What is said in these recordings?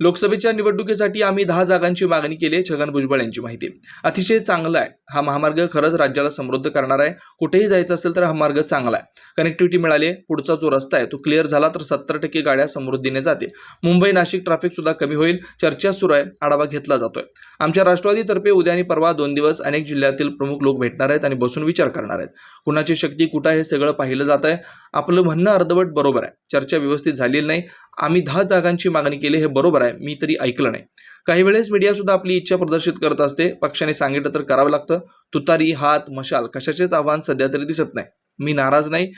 लोकसभेच्या निवडणुकीसाठी आम्ही दहा जागांची मागणी केली आहे छगन भुजबळ यांची माहिती. अतिशय चांगला आहे. हा महामार्ग खरंच राज्याला समृद्ध करणार आहे. कुठेही जायचं असेल तर हा मार्ग चांगला आहे. कनेक्टिव्हिटी मिळाली पुढचा जो रस्ता आहे तो क्लिअर झाला तर सत्तर टक्के गाड्या समृद्धीने जाते मुंबई नाशिक ट्रॅफिक सुद्धा कमी होईल. चर्चा सुरू आहे. आढावा घेतला जातोय. आमच्या राष्ट्रवादीतर्फे उद्या आणि परवा दोन दिवस अनेक जिल्ह्यातील प्रमुख लोक भेटणार आहेत आणि बसून विचार करणार आहेत. कुणाची शक्ती कुठं आहे हे सगळं पाहिलं जात आहे आपलं म्हणणं अर्धवट बरोबर आहे. चर्चा व्यवस्थित झालेली नाही. आम्ही दहा जागांची मागणी केली हे बरोबर आहे मी तरी ऐकलं नाही. काही वेळेस मीडियासुद्धा आपली इच्छा प्रदर्शित करत असते. पक्षाने सांगितलं तर करावं लागतं. तुतारी हात मशाल कशाचेच आव्हान सध्या तरी दिसत नाही. मी नाराज नाही.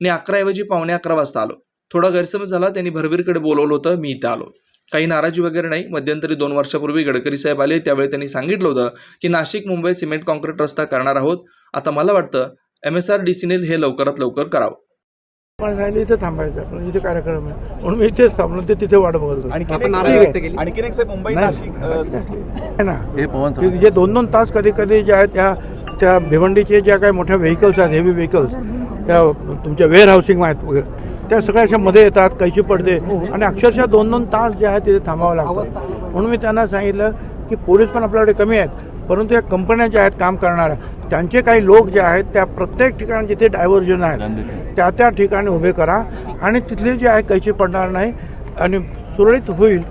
मी अकराऐवजी पावणे अकरा वाजता आलो. थोडा गैरसमज झाला त्यांनी भरवीरकडे बोलवलं होतं मी इथं आलो. काही नाराजी वगैरे नाही. मध्यंतरी दोन वर्षापूर्वी गडकरी साहेब आले त्यावेळी त्यांनी सांगितलं होतं की नाशिक मुंबई सिमेंट कॉन्क्रीट रस्ता करणार आहोत. आता मला वाटतं एम एस आर डी सीने हे लवकरात लवकर करावं. पण सांगितलं इथे थांबायचं आपण इथे कार्यक्रम आहे. म्हणून मी इथेच थांबलो ते तिथे वाट बघत होतो. आणखीन आपण एक- नाराजी ठीक व्यक्त आहे. केली. आणखीन एक साहेब मुंबई नाही, नाशिक अ, आहे ना. हे पवन की जे दोन दोन तास कधी कधी जे आहेत त्या त्या भिवंडीचे ज्या काही मोठ्या व्हेकल्स आहेत हेवी व्हेकल्स त्या तुमच्या वेअर हाऊसिंग आहेत वगैरे त्या सगळ्या अशा मध्ये येतात कैची पडते. आणि अक्षरशः दोन दोन तास जे आहेत तिथे थांबावं लागतं. म्हणून मी त्यांना सांगितलं की पोलीस पण आपल्याकडे कमी आहेत. परंतु या कंपन्या ज्या आहेत काम करणाऱ्या त्यांचे काही लोक जे आहेत त्या प्रत्येक ठिकाणी जिथे डायव्हर्जन आहेत त्या त्या ठिकाणी उभे करा. आणि तिथले जे आहे कैची पडणार नाही आणि सुरळीत होईल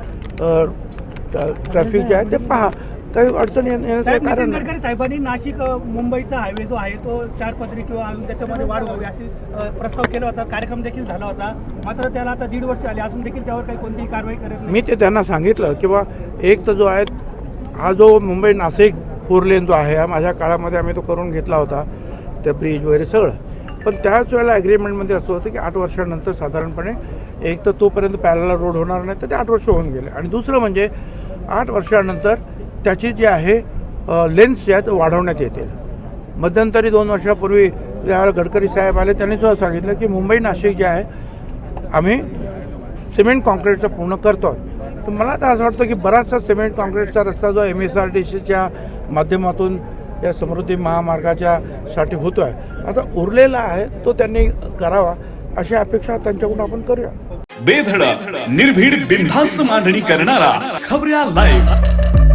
ट्रॅफिक जे आहे ते पहा. काही अडचण येण्या- येण्याचं कारण गडकरी साहेबांनी नाशिक मुंबईचा हायवे जो आहे तो चार पदरी किंवा अजून त्याच्यामध्ये वाढ व्हावी अशी अ, प्रस्ताव केला होता. कार्यक्रम देखील झाला होता. मात्र त्याला आता दीड वर्ष आली अजून देखील त्यावर काही कोणतीही कारवाई करत नाही. मी ते त्यांना सांगितलं की बा एक तर जो आहे हा जो मुंबई नाशिक फोर लेन जो आहे हा माझ्या काळामध्ये आम्ही तो करून घेतला होता ते ब्रिज वगैरे सगळं. पण त्याच वेळेला ॲग्रीमेंटमध्ये असं होतं की आठ वर्षानंतर साधारणपणे एक तर तोपर्यंत पॅरला रोड होणार नाही तर ते आठ वर्ष होऊन गेले. आणि दुसरं म्हणजे आठ वर्षानंतर त्याची जी आहे लेन्स जे आहे ते वाढवण्यात येतील मध्यंतरी दोन वर्षापूर्वी ज्यावेळेला गडकरी साहेब आले त्यांनी सुद्धा सांगितलं की मुंबई नाशिक जे आहे आम्ही सिमेंट काँक्रीटचं पूर्ण करतो तर मला तर असं वाटतं की बराचसा सिमेंट कॉन्क्रीटचा रस्ता जो एम एस आर टी सीच्या माध्यमातून या समृद्धी महामार्गाच्या साठी होतो आहे आता उरलेला आहे तो त्यांनी करावा अशी अपेक्षा त्यांच्याकडून आपण करूया. बेधडक निर्भीड बिनधास्त मांडणी करणारा खबऱ्या लाईव्ह